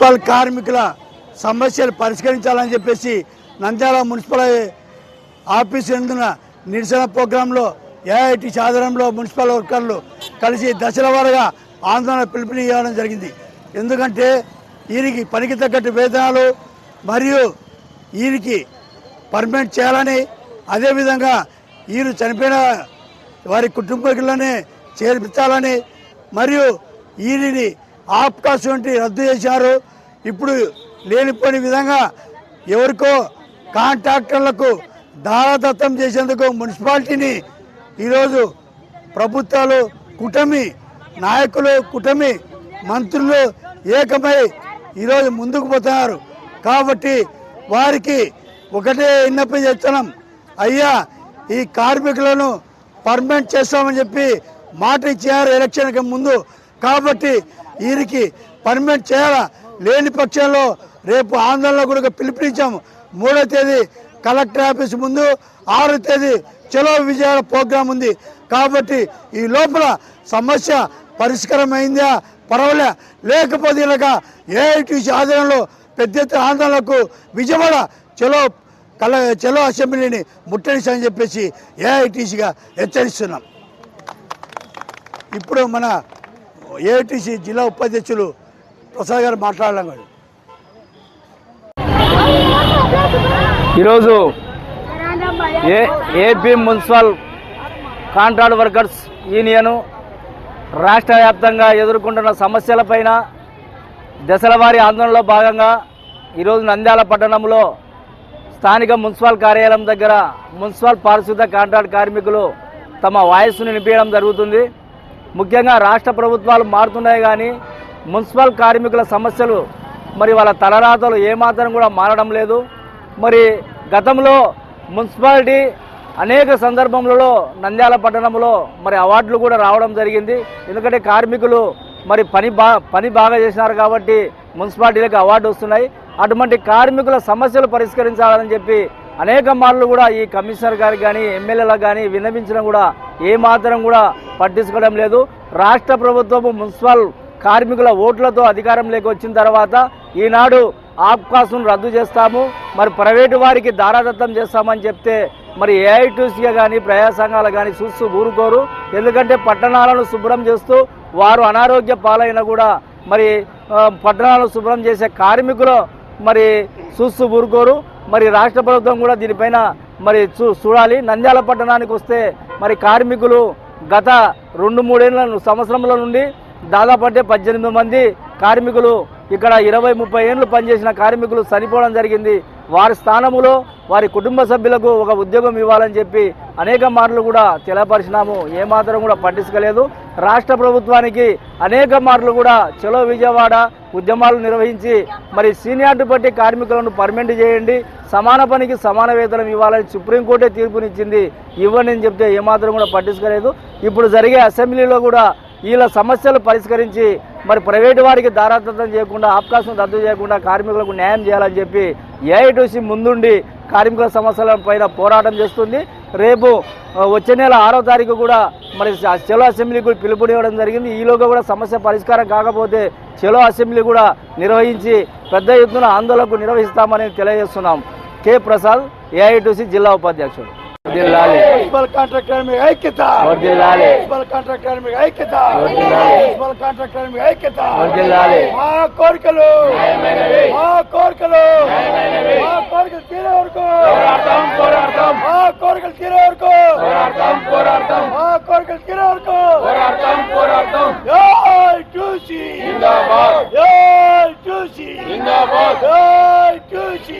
Municipal కార్మికుల సమస్యలు పరిష్కరించాలని చెప్పేసి నంద్యాల మున్సిపల్ ఆఫీస్ ఎందున నిరసన ప్రోగ్రాంలో ఏఐటి ఆధ్వర్యంలో మున్సిపల్ వర్కర్లు కలిసి దశల వారుగా ఆందోళన పిలుపునివ్వడం జరిగింది. ఎందుకంటే వీరికి పనికి తగ్గట్టు వేతనాలు మరియు వీరికి పర్మనెంట్ చేయాలని అదేవిధంగా వీరు చనిపోయిన వారి కుటుంబీకులనే చేర్పించాలని మరియు వీరిని ఆప్కాస్ వంటి రద్దు చేశారు. ఇప్పుడు లేనిపోని విధంగా ఎవరికో కాంట్రాక్టర్లకు దారాదత్తం చేసేందుకు మున్సిపాలిటీని ఈరోజు ప్రభుత్వాలు కుటమి నాయకులు కుటమి మంత్రులు ఏకమై ఈరోజు ముందుకు పోతున్నారు. కాబట్టి వారికి ఒకటే విన్నపి చేస్తున్నాం. అయ్యా ఈ కార్మికులను పర్మనెంట్ చేస్తామని చెప్పి మాట ఇచ్చారు ఎలక్షన్కి ముందు. కాబట్టి వీరికి పర్మనెంట్ చేయాలా? లేని పక్షంలో రేపు ఆందోళన కూడా పిలుపునిచ్చాము. మూడో తేదీ కలెక్టర్ ఆఫీస్ ముందు ఆరో తేదీ చలో విజయాల ప్రోగ్రాం ఉంది. కాబట్టి ఈ లోపల సమస్య పరిష్కారం అయిందా పర్వాలే. లేకపోతే ఇలాగ ఏఐటీసీ ఆధ్వర్యంలో పెద్ద ఎత్తున ఆందోళనకు విజయవాడ చలో కల చలో అసెంబ్లీని ముట్టడిస్తామని చెప్పేసి ఏఐటీసీగా హెచ్చరిస్తున్నాం. ఇప్పుడు మన ఏఐటీసీ జిల్లా ఉపాధ్యక్షులు ప్రసాద్ గారు మాట్లాడడం ఈరోజు ఏ AP municipal contract workers union రాష్ట్ర వ్యాప్తంగా ఎదుర్కొంటున్న సమస్యలపైన దశల వారి ఆందోళనలో భాగంగా ఈరోజు నంద్యాల పట్టణంలో స్థానిక మున్సిపల్ కార్యాలయం దగ్గర మున్సిపల్ పారిశుద్ధ కాంట్రాక్ట్ కార్మికులు తమ వాయిస్ను వినిపించడం జరుగుతుంది. ముఖ్యంగా రాష్ట్ర ప్రభుత్వాలు మారుతున్నాయి కానీ మున్సిపల్ కార్మికుల సమస్యలు మరి వాళ్ళ తలరాతలు ఏమాత్రం కూడా మారడం లేదు. మరి గతంలో మున్సిపాలిటీ అనేక సందర్భములలో నంద్యాల పట్టణంలో మరి అవార్డులు కూడా రావడం జరిగింది. ఎందుకంటే కార్మికులు మరి పని బా పని బాగా చేసినారు కాబట్టి మున్సిపాలిటీలకు అవార్డు వస్తున్నాయి. అటువంటి కార్మికుల సమస్యలు పరిష్కరించాలని చెప్పి అనేక మార్లు కూడా ఈ కమిషనర్ గారికి కానీ ఎమ్మెల్యేలకు కానీ విన్నవించడం కూడా ఏమాత్రం కూడా పట్టించుకోవడం లేదు. రాష్ట్ర ప్రభుత్వము మున్సిపల్ కార్మికుల ఓట్లతో అధికారంలోకి వచ్చిన తర్వాత ఈనాడు ఆప్కాసును రద్దు చేస్తాము. మరి ప్రైవేటు వారికి దారాదత్తం చేస్తామని చెప్తే మరి ఏఐటీసీగా కానీ ప్రజా సంఘాలు కానీ చూస్తూ ఊరుకోరు. ఎందుకంటే పట్టణాలను శుభ్రం చేస్తూ వారు అనారోగ్య పాలైన కూడా మరి పట్టణాలను శుభ్రం చేసే కార్మికులు మరి చూస్తూ ఊరుకోరు. మరి రాష్ట్ర ప్రభుత్వం కూడా దీనిపైన మరి చూ చూడాలి. నంద్యాల పట్టణానికి వస్తే మరి కార్మికులు గత రెండు మూడేళ్ళ సంవత్సరంలో నుండి దాదాపు అంటే పద్దెనిమిది మంది కార్మికులు ఇక్కడ ఇరవై ముప్పై ఏళ్ళు పనిచేసిన కార్మికులు చనిపోవడం జరిగింది. వారి స్థానములో వారి కుటుంబ సభ్యులకు ఒక ఉద్యోగం ఇవ్వాలని చెప్పి అనేక మార్లు కూడా తెలియపరిచినాము ఏమాత్రం కూడా పట్టించుకోలేదు. రాష్ట్ర ప్రభుత్వానికి అనేక మార్లు కూడా చలో విజయవాడ ఉద్యమాలు నిర్వహించి మరి సీనియార్టీ బట్టి కార్మికులను పర్మనెంట్ చేయండి. సమాన పనికి సమాన వేతనం ఇవ్వాలని సుప్రీంకోర్టే తీర్పునిచ్చింది. ఇవ్వండి అని చెప్తే ఏమాత్రం కూడా పట్టించుకోలేదు. ఇప్పుడు జరిగే అసెంబ్లీలో కూడా వీళ్ళ సమస్యలు పరిష్కరించి మరి ప్రైవేటు వారికి దారాదత్తం చేయకుండా అవకాశం రద్దు చేయకుండా కార్మికులకు న్యాయం చేయాలని చెప్పి ఏఐటీసీ ముందుండి కార్మికుల సమస్యల పైన పోరాటం చేస్తుంది. రేపు వచ్చే నెల ఆరో తారీఖు కూడా మరి చెలో అసెంబ్లీకి పిలుపునివ్వడం జరిగింది. ఈలోగా కూడా సమస్య పరిష్కారం కాకపోతే చెలో అసెంబ్లీ కూడా నిర్వహించి పెద్ద ఎత్తున ఆందోళనకు నిర్వహిస్తామని తెలియజేస్తున్నాం. కె. ప్రసాద్ ఏఐటీసీ జిల్లా ఉపాధ్యక్షుడు. జిల్లాలి మున్సిపల్ కాంట్రాక్ట్ కార్మిక ఐక్యత. మున్సిపల్ కాంట్రాక్ట్ కార్మిక ఐక్యత. మున్సిపల్ కాంట్రాక్ట్ కార్మిక ఐక్యత. మా కోరికలు. మా కోరికలు. మా కోరికలు తీరే వరకు. మా కోరికలు తీరే వరకు. మా కోరికలు తీరే వరకు. చూసి చూసి చూసి